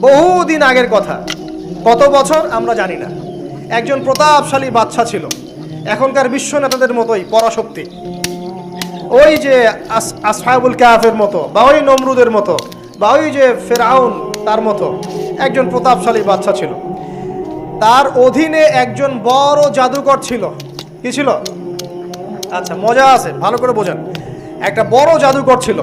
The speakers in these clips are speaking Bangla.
বহুদিন আগের কথা। কত বছর আমরা জানি না। একজন প্রতাপশালী বাচ্চা ছিল। এখনকার বিশ্ব নেতাদের মতোই, পরাশক্তি। ওই যে আস- আসহাবুল কাফের মতো বা ওই নমরুদের মতো বা ওই যে ফেরাউন তার মতো একজন প্রতাপশালী বাচ্চা ছিল। তার অধীনে একজন বড় জাদুকর ছিল। কি ছিল? আচ্ছা মজা আছে, ভালো করে বোঝেন। একটা বড় জাদুকর ছিল।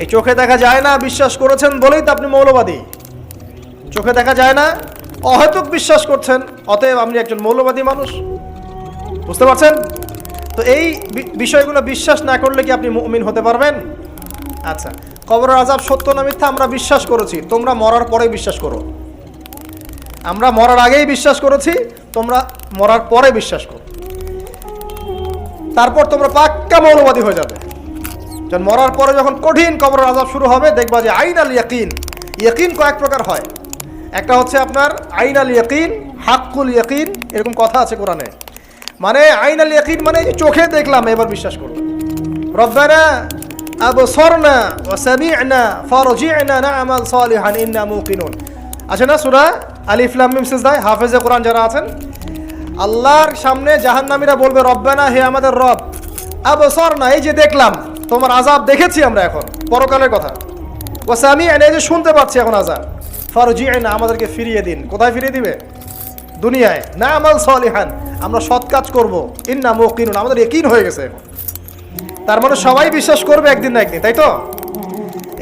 এই চোখে দেখা যায় না বিশ্বাস করেছেন বলেই তো আপনি মৌলবাদী। চোখে দেখা যায় না, অহেতুক বিশ্বাস করছেন, অতএব আপনি একজন মৌলবাদী মানুষ। বুঝতে পারছেন? তো এই বিষয়গুলো বিশ্বাস না করলে কি আপনি মুমিন হতে পারবেন? আচ্ছা কবরের আজাব সত্য না মিথ্যা আমরা বিশ্বাস করেছি, তোমরা মরার পরে বিশ্বাস করো। আমরা মরার আগেই বিশ্বাস করেছি, তোমরা মরার পরে বিশ্বাস করো। তারপর তোমরা পাক্কা মৌলবাদী হয়ে যাবে। যখন মরার পরে যখন কঠিন কবর আজাব শুরু হবে, দেখবা যে আইন আল ইয়াকিন ইয়াকিন কয়েক প্রকার হয়। একটা হচ্ছে আপনার আইন আল ইয়াকিন, হাক্কুল ইয়াকিন, এরকম কথা আছে কোরআনে। মানে আইন আল ইয়াকিন মানে যে চোখে দেখলাম, এবার বিশ্বাস করলাম রব্বানা আবসরনা ওয়া সামি'না ফারজি'না না'মাল সালিহান, ইন্না মুকিনুন। আছে না সূরা? আলিফ, লাম, মিম, সিজদায়? হাফেজে কোরআন যারা আছেন, আল্লাহর সামনে জাহান্নামীরা বলবে, রব্বানা, হে আমাদের রব, আবসরনা, এই যে দেখলাম তোমার আজাব দেখেছি আমরা এখন, পরকালের কথা। ও সামি'না এই যে শুনতে পাচ্ছি এখন আজাব ফারজি'না আমাদেরকে ফিরিয়ে দিন। কোথায় ফিরিয়ে দিবে? দুনিয়ায়। না আমাল সালিহান, আমরা সৎ কাজ করব। ইন্না মুকিনুন, আমাদের একিন হয়ে গেছে এখন। তার মানে সবাই বিশ্বাস করবে একদিন না একদিন, তাই তো?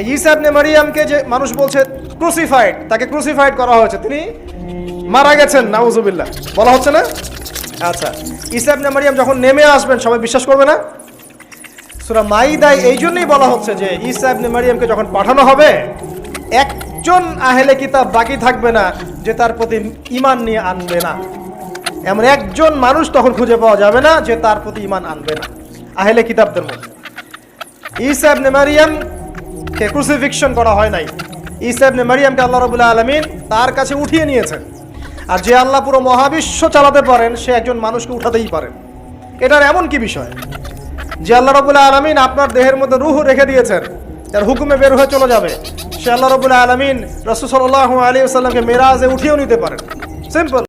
ইবনে মারিয়ামকে যে মানুষ বলছে ক্রুসিফাইড তাকে ক্রুসিফাইড করা হয়েছে। তিনি মারা গেছেন, নাউজুবিল্লাহ। বলা হচ্ছে না? আচ্ছা ঈসা ইবনে মারিয়াম যখন নেমে আসবেন, সবাই বিশ্বাস করবে না? সুরা মাইদায় এই জন্যই বলা হচ্ছে যে ঈসা ইবনে মারিয়ামকে যখন পাঠানো হবে, একজন আহেলে কিতাব বাকি থাকবে না যে তার প্রতি ইমান নিয়ে আনবে না। এমন একজন মানুষ তখন খুঁজে পাওয়া যাবে না যে তার প্রতি ইমান আনবে না। আহেলে কিতাবদের মধ্যে। ঈসা ইবনে মারিয়াম কে ক্রুসিফিকশন করা হয় নাই। ঈসা ইবনে মারিয়ামকে আল্লাহ রাব্বুল আলামিন তার কাছে উঠিয়ে নিয়েছেন। আর যে আল্লাহ পুরো মহাবিশ্ব চালাতে পারেন, সে একজন মানুষকে উঠাতেই পারেন। এটার এমন কি বিষয়? যে আল্লাহ রবুল্লা আলমিন আপনার দেহের মধ্যে রুহ রেখে দিয়েছেন, তার হুকুমে বের হয়ে চলে যাবে। সে আল্লাহ রবুল্লা আলমিন রসুসল্লাহ আলী আসাল্লামকে মেরাজে উঠিয়েও নিতে পারেন। সিম্পল